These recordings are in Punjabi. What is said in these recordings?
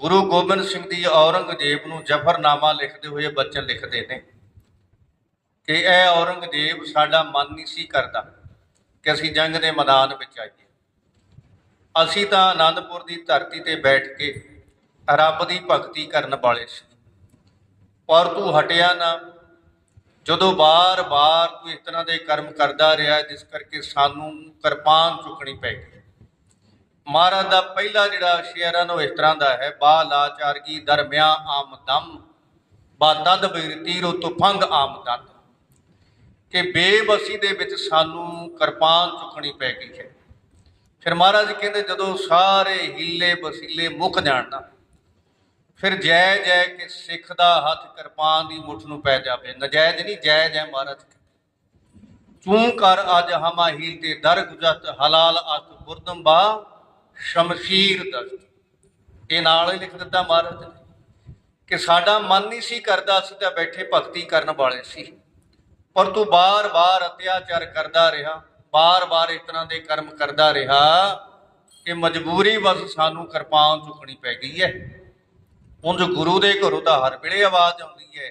ਗੁਰੂ ਗੋਬਿੰਦ ਸਿੰਘ ਜੀ ਔਰੰਗਜ਼ੇਬ ਨੂੰ ਜ਼ਫਰਨਾਮਾ ਲਿਖਦੇ ਹੋਏ ਬਚਨ ਲਿਖਦੇ ਨੇ ਕਿ ਇਹ ਔਰੰਗਜ਼ੇਬ ਸਾਡਾ ਮਨ ਨਹੀਂ ਸੀ ਕਰਦਾ ਕਿ ਅਸੀਂ ਜੰਗ ਦੇ ਮੈਦਾਨ ਵਿੱਚ ਆਈਏ। ਅਸੀਂ ਤਾਂ ਆਨੰਦਪੁਰ ਦੀ ਧਰਤੀ ਤੇ ਬੈਠ ਕੇ ਰੱਬ ਦੀ ਭਗਤੀ ਕਰਨ ਵਾਲੇ ਸੀ। ਪਰ ਤੂੰ ਹਟਿਆ ਨਾ। ਜਦੋਂ ਬਾਰ-ਬਾਰ ਤੂੰ ਇਸ ਤਰ੍ਹਾਂ ਦੇ ਕਰਮ ਕਰਦਾ ਰਿਹਾ ਜਿਸ ਕਰਕੇ ਸਾਨੂੰ ਕਿਰਪਾਨ ਚੁੱਕਣੀ ਪੈ ਗਈ। ਮਹਾਰਾਜ ਦਾ ਪਹਿਲਾ ਜਿਹੜਾ ਸ਼ੇਅਰਾਂ ਨੂੰ ਇਸ ਤਰ੍ਹਾਂ ਦਾ ਹੈ ਬਾ ਲਾਚਾਰਗੀ ਦਰਮਿਆ ਆਮਦਮ ਬਾ ਤਦ ਬਿਰਤੀ ਰੋ ਤੁਫੰਗ ਆਮਦਨ ਕਿ ਬੇਬਸੀ ਦੇ ਵਿੱਚ ਸਾਨੂੰ ਕਿਰਪਾਨ ਚੁੱਕਣੀ ਪੈ ਗਈ ਹੈ। ਫਿਰ ਮਹਾਰਾਜ ਕਹਿੰਦੇ, ਜਦੋਂ ਸਾਰੇ ਹਿੱਲੇ ਵਸੀਲੇ ਮੁੱਕ ਜਾਣ ਨਾ, ਫਿਰ ਜੈ ਜੈ ਕਿ ਸਿੱਖ ਦਾ ਹੱਥ ਕਿਰਪਾਨ ਦੀ ਮੁੱਠ ਨੂੰ ਪੈ ਜਾਵੇ। ਨਜਾਇਜ਼ ਨਹੀਂ, ਜੈ ਜੈ ਮਹਾਰਾਜ ਤੂੰ ਕਰ ਅੱਜ ਹਮਾ ਹੀਲ ਤੇ ਦਰ ਗੁਜਤ ਹਲਾਲ ਅਤ ਬੁਰਦਮ ਬਾ ਸ਼ਮਸ਼ੀਰ ਦਸਤ ਇਹ ਨਾਲ ਹੀ ਲਿਖ ਦਿੱਤਾ ਮਹਾਰਾਜ ਨੇ ਕਿ ਸਾਡਾ ਮਨ ਨਹੀਂ ਸੀ ਕਰਦਾ ਅਸੀਂ ਤਾਂ ਬੈਠੇ ਭਗਤੀ ਕਰਨ ਵਾਲੇ ਸੀ। ਪਰ ਤੂੰ ਬਾਰ-ਬਾਰ ਅਤਿਆਚਾਰ ਕਰਦਾ ਰਿਹਾ, ਬਾਰ-ਬਾਰ ਇਸ ਤਰ੍ਹਾਂ ਦੇ ਕਰਮ ਕਰਦਾ ਰਿਹਾ ਕਿ ਮਜਬੂਰੀ ਬਸ ਸਾਨੂੰ ਕਿਰਪਾਨ ਚੁੱਕਣੀ ਪੈ ਗਈ ਹੈ। ਉਂਝ ਗੁਰੂ ਦੇ ਘਰੋਂ ਤਾਂ ਹਰ ਵੇਲੇ ਆਵਾਜ਼ ਆਉਂਦੀ ਹੈ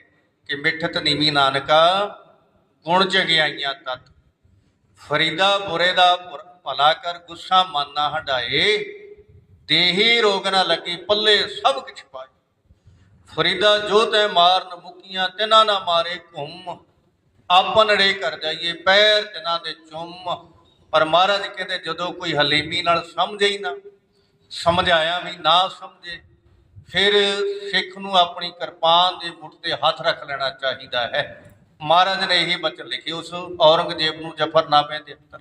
ਕਿ ਮਿੱਠਤ ਨੀਵੀ ਨਾਨਕਾ, ਗੁਣ ਜਗਿਆਈਆਂ ਤਤ। ਫਰੀਦਾ ਬੁਰੇ ਦਾ ਭਲਾ ਕਰ ਗੁੱਸਾ ਮਨ ਨਾ ਹਟਾਏ ਦੇਹੀ ਰੋਗ ਨਾ ਲੱਗੀ, ਪੱਲੇ ਸਭ ਕੁਛ ਪਾਏ। ਫਰੀਦਾ ਜੋ ਤੈ ਮਾਰਨ ਮੁਕੀਆਂ, ਤਿਨਾ ਨਾ ਮਾਰੇ ਘੁੰਮ। ਆਪਨੜੇ ਕਰ ਜਾਈਏ, ਪੈਰ ਤਿਨਾਂ ਦੇ ਚੁੰਮ। ਪਰ ਮਹਾਰਾਜ ਕਹਿੰਦੇ, ਜਦੋਂ ਕੋਈ ਹਲੀਮੀ ਨਾਲ ਸਮਝੇ ਹੀ ਨਾ, ਸਮਝਾਇਆ ਵੀ ਨਾ ਸਮਝੇ, ਫਿਰ ਸਿੱਖ ਨੂੰ ਆਪਣੀ ਕਿਰਪਾਨ ਦੇ ਮੁੱਠ ਤੇ ਹੱਥ ਰੱਖ ਲੈਣਾ ਚਾਹੀਦਾ ਹੈ। ਮਹਾਰਾਜ ਨੇ ਇਹੀ ਬਚਨ ਲਿਖੇ, ਉਸ ਔਰੰਗਜ਼ੇਬ ਨੂੰ ਜਫਰਨਾਮੇ ਦੇ ਅੰਦਰ।